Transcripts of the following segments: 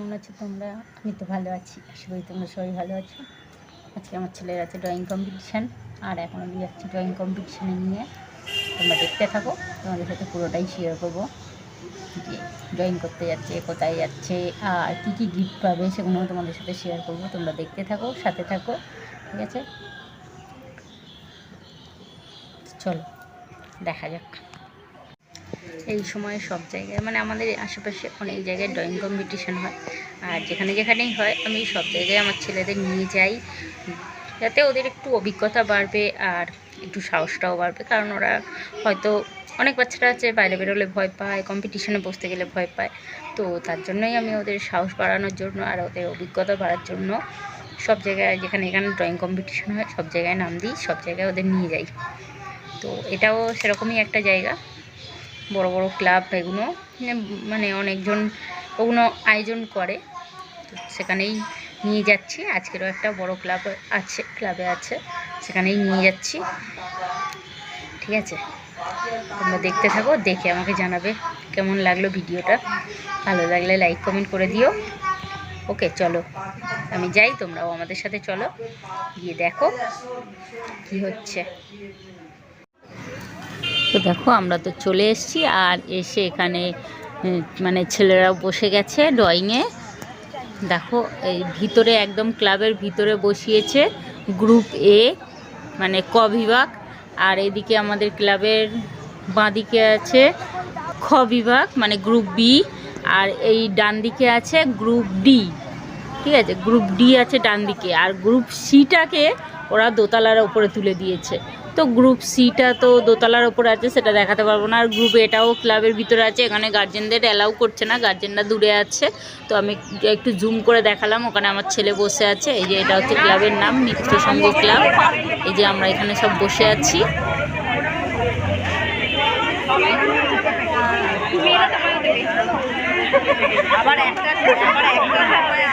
কেমন আছো তোমরা? আমি তো ভালো আছি, আশা করি তোমরা সবাই ভালো আছো। আজকে আমার ছেলের আছে ড্রয়িং কম্পিটিশান আর এখন আমি যাচ্ছি ড্রয়িং কম্পিটিশানে নিয়ে। তোমরা দেখতে থাকো, তোমাদের সাথে পুরোটাই শেয়ার করব। যে ড্রয়িং করতে যাচ্ছে, কোথায় যাচ্ছে, আর কী কী গিফট পাবে সেগুলো তোমাদের সাথে শেয়ার করব। তোমরা দেখতে থাকো, সাথে থাকো, ঠিক আছে? চলো, দেখা যাক। এই সময় সব জায়গায় মানে আমাদের আশেপাশে অনেক জায়গায় ড্রয়িং কম্পিটিশান হয়। আর যেখানে যেখানেই হয়, আমি সব জায়গায় আমার ছেলেদের নিয়ে যাই। যাতে ওদের একটু অভিজ্ঞতা বাড়বে আর একটু সাহসটাও বাড়বে। কারণ ওরা হয়তো অনেক বাচ্চারা আছে, বাইরে বেরোলে ভয় পায় কম্পিটিশানে বসতে গেলে ভয় পায়। তো তার জন্যই আমি ওদের সাহস বাড়ানোর জন্য আর ওদের অভিজ্ঞতা বাড়ার জন্য সব জায়গায়, যেখানে এখানে ড্রয়িং কম্পিটিশান হয়, সব জায়গায় নাম দিই, সব জায়গায় ওদের নিয়ে যাই। তো এটাও সেরকমই একটা জায়গা। বড় বড় ক্লাব এগুলো মানে অনেকজন ওগুলো আয়োজন করে। সেখানেই নিয়ে যাচ্ছি। আজকেরও একটা বড় ক্লাব আছে, ক্লাবে আছে। সেখানেই নিয়ে যাচ্ছি। ঠিক আছে? তোমরা দেখতে থাকো, দেখে আমাকে জানাবে কেমন লাগল ভিডিওটা। ভালো লাগলে লাইক কমেন্ট করে দিও। ওকে, চলো। আমি যাই, তোমরাও আমাদের সাথে চলো। গিয়ে দেখো কি হচ্ছে। তো দেখো, আমরা তো চলে এসেছি আর এসে এখানে মানে ছেলেরাও বসে গেছে ড্রয়িংয়ে দেখো, এই ভিতরে একদম ক্লাবের ভিতরে বসিয়েছে গ্রুপ এ মানে ক বিভাগ। আর এদিকে আমাদের ক্লাবের বাঁদিকে আছে খ বিভাগ মানে গ্রুপ বি আর এই ডান দিকে আছে গ্রুপ ডি ঠিক আছে? গ্রুপ ডি আছে ডান দিকে আর গ্রুপ সিটাকে ওরা দোতলার ওপরে তুলে দিয়েছে। তো গ্রুপ সিটা তো দোতলার ওপর আছে, সেটা দেখাতে পারব না। আর গ্রুপ এটাও ক্লাবের ভিতরে আছে, এখানে গার্জেনদের অ্যালাউ করছে না গার্জেনরা দূরে আছে। তো আমি একটু জুম করে দেখালাম, ওখানে আমার ছেলে বসে আছে, এই যে এটা হচ্ছে ক্লাবের নাম মিত্র সংঘ ক্লাব এই যে আমরা এখানে সব বসে আছি। আবার একটা আবার একটা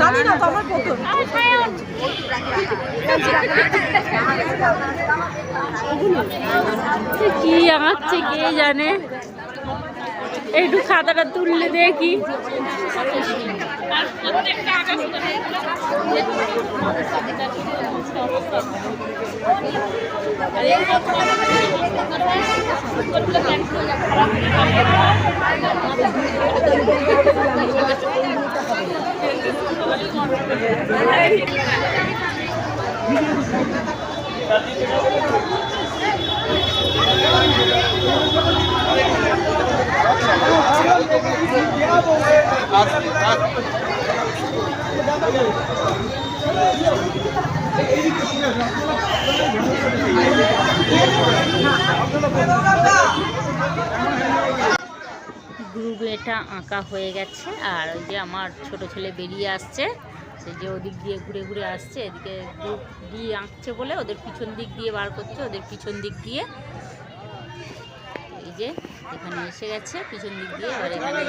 জানি না তো আমার প্রথম কি আঁকছে কে জানে? একটু খাতাটা তুললে দেখি। গ্রুপ এটা আঁকা হয়ে গেছে, আর ওই যে আমার ছোট ছেলে বেরিয়ে আসছে। সে যে ওদিক দিয়ে ঘুরে ঘুরে আসছে, এদিকে গ্রুপ দিয়ে আঁকছে বলে ওদের পিছন দিক দিয়ে বার করছে, ওদের পিছন দিক দিয়ে। এই যে এখানে এসে গেছে, পিছন দিক দিয়ে এবার এখানে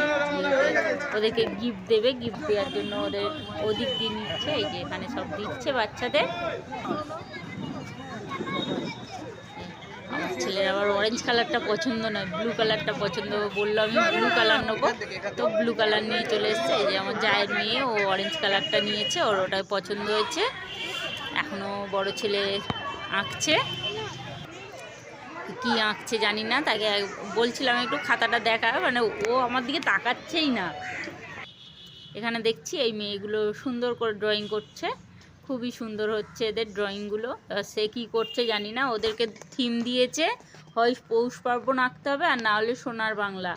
ওদেরকে গিফট দেবে গিফট দেওয়ার জন্য ওদের ওদিক দিয়ে নিচ্ছে, এই যে এখানে সব দিচ্ছে বাচ্চাদের। আমার ছেলের আবার অরেঞ্জ কালারটা পছন্দ নয় ব্লু কালারটা পছন্দ, বলল আমি ব্লু কালার নেব। তো ব্লু কালার নিয়ে চলে এসছে যে আমার জায়ের মেয়ে, ও অরেঞ্জ কালারটা নিয়েছে, ওর ওটাই পছন্দ হয়েছে। এখনও বড় ছেলে আঁকছে। কি আঁকছে জানি না, তাকে বলছিলাম একটু খাতাটা দেখা মানে ও আমার দিকে তাকাচ্ছেই না। এখানে দেখছি এই মেয়েগুলো সুন্দর করে ড্রয়িং করছে। খুবই সুন্দর হচ্ছে এদের ড্রয়িংগুলো সে কী করছে জানি না, ওদেরকে থিম দিয়েছে, হয় পৌষ পার্বণ আঁকতে হবে আর না হলে সোনার বাংলা।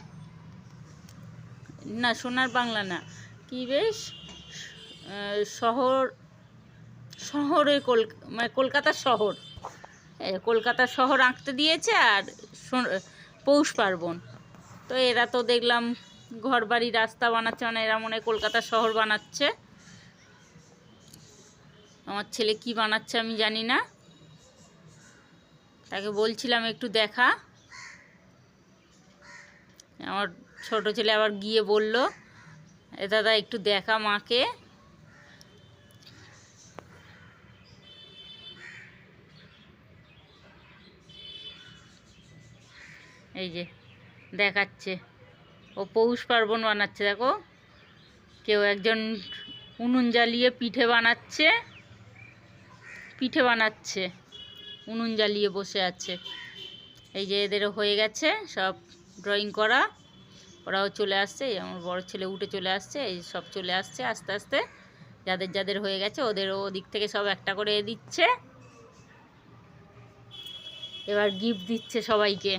না, সোনার বাংলা না। কি বেশ? শহর, শহরে কল মানে কলকাতার শহর। কলকাতা শহর আঁকতে দিয়েছে আর পৌষ পার্বণ। তো এরা তো দেখলাম ঘর বাড়ি রাস্তা বানাচ্ছে মানে এরা মনে কলকাতা শহর বানাচ্ছে। আমার ছেলে কি বানাচ্ছে আমি জানি না। তাকে বলছিলাম একটু দেখা। আমার ছোট ছেলে আবার গিয়ে বলল, এ দাদা একটু দেখা মাকে। এই যে, দেখাচ্ছে। ও পৌষ পার্বণ বানাচ্ছে, দেখো। কেউ একজন উনুন জ্বালিয়ে পিঠে বানাচ্ছে। পিঠে বানাচ্ছে, উনুন জ্বালিয়ে বসে আছে। এই যে এদেরও হয়ে গেছে, সব ড্রয়িং করা। ওরাও চলে আসছে আমার বড় ছেলে উঠে চলে আসছে, এই সব চলে আসছে আস্তে আস্তে। যাদের যাদের হয়ে গেছে, ওদেরও ওদিক থেকে সব একটা করে দিচ্ছে। এবার গিফট দিচ্ছে সবাইকে।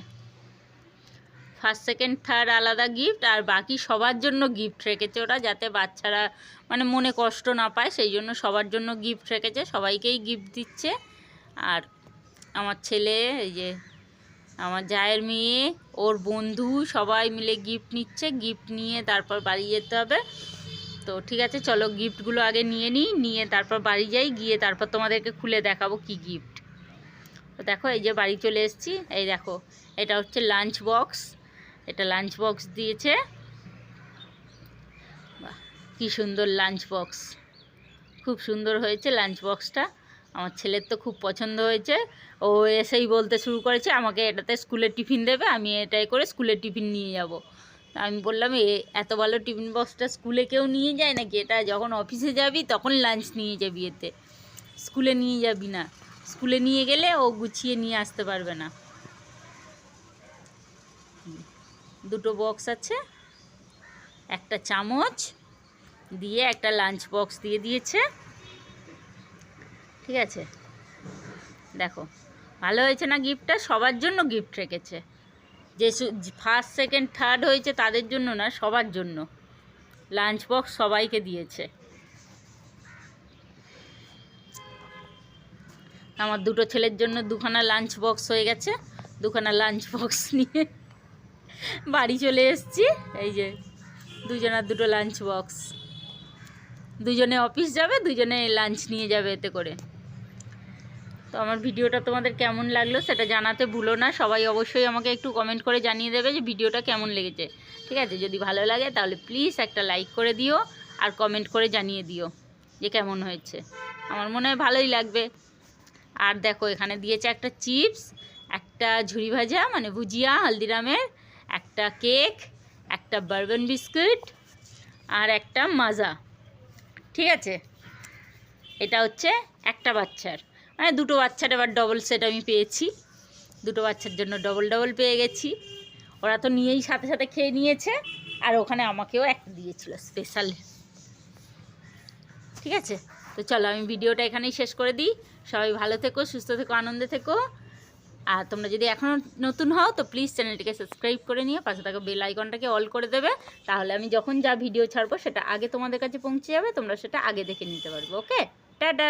ফার্স্ট সেকেন্ড থার্ড আলাদা গিফট আর বাকি সবার জন্য গিফট রেখেছে ওরা যাতে বাচ্চারা মানে মনে কষ্ট না পায়, সেই জন্য সবার জন্য গিফট রেখেছে, সবাইকেই গিফট দিচ্ছে। আর আমার ছেলে, এই যে আমার জায়ের মেয়ে, ওর বন্ধু সবাই মিলে গিফট নিচ্ছে গিফট নিয়ে তারপর বাড়ি যেতে হবে। তো ঠিক আছে, চলো গিফটগুলো আগে নিয়ে নিই, নিয়ে তারপর বাড়ি যাই, গিয়ে তারপর তোমাদেরকে খুলে দেখাবো কি গিফট তো দেখো, এই যে বাড়ি চলে এসেছি, এই দেখো, এটা হচ্ছে লাঞ্চ বক্স এটা লাঞ্চ বক্স দিয়েছে। কি সুন্দর লাঞ্চ বক্স খুব সুন্দর হয়েছে লাঞ্চ বক্সটা আমার ছেলের তো খুব পছন্দ হয়েছে। ও এসেই বলতে শুরু করেছে, আমাকে এটাতে স্কুলের টিফিন দেবে, আমি এটাই করে স্কুলের টিফিন নিয়ে যাব। আমি বললাম, এ, এত ভালো টিফিন বক্সটা স্কুলে কেউ নিয়ে যায় নাকি? এটা যখন অফিসে যাবি, তখন লাঞ্চ নিয়ে যাবি এতে। স্কুলে নিয়ে যাবি না। স্কুলে নিয়ে গেলে ও গুছিয়ে নিয়ে আসতে পারবে না। দুটো বক্স আছে। একটা চামচ দিয়ে একটা লাঞ্চ বক্স দিয়ে দিয়েছে। ঠিক আছে? দেখো, ভালো হয়েছে না গিফটটা? সবার জন্য গিফট রেখেছে। যে ফার্স্ট, সেকেন্ড, থার্ড হয়েছে তাদের জন্য না, সবার জন্য। লাঞ্চ বক্স সবাইকে দিয়েছে। আমার দুটো ছেলের জন্য দুখানা লাঞ্চ বক্স হয়ে গেছে। দুখানা লাঞ্চ বক্স নিয়ে বাড়ি চলে এসছি। এই যে দুজনের দুটো লাঞ্চ বক্স দুজনে অফিস যাবে, দুজনে লাঞ্চ নিয়ে যাবে এতে করে। তো আমার ভিডিওটা তোমাদের কেমন লাগল সেটা জানাতে ভুলো না। সবাই অবশ্যই আমাকে একটু কমেন্ট করে জানিয়ে দেবে যে ভিডিওটা কেমন লেগেছে। ঠিক আছে? যদি ভালো লাগে তাহলে প্লিজ একটা লাইক করে দিও আর কমেন্ট করে জানিয়ে দিও যে কেমন হয়েছে। আমার মনে হয় ভালোই লাগবে। আর দেখো, এখানে দিয়েছে একটা চিপস একটা ঝুড়ি ভাজা মানে ভুজিয়া, হালদিরামের একটা কেক, একটা বার্বন বিস্কুট আর একটা মাজা। ঠিক আছে? এটা হচ্ছে একটা বাচ্চার। মানে দুটো বাচ্চার এবার ডবল সেট আমি পেয়েছি। দুটো বাচ্চার জন্য ডবল ডবল পেয়ে গেছি। ওরা তো নিয়েই সাথে সাথে খেয়ে নিয়েছে আর ওখানে আমাকেও একটা দিয়েছিল স্পেশাল ঠিক আছে? তো চলো আমি ভিডিওটা এখানেই শেষ করে দিই। সবাই ভালো থেকো, সুস্থ থেকো, আনন্দে থেকো। আর তোমরা যদি এখনও নতুন হও, তো প্লিজ চ্যানেলটিকে সাবস্ক্রাইব করে নিয়ে পাশে থাকা বেল আইকনটাকে অল করে দেবে। তাহলে আমি যখন যা ভিডিও ছাড়বো, সেটা আগে তোমাদের কাছে পৌঁছে যাবে। তোমরা সেটা আগে দেখে নিতে পারবে ওকে টাটা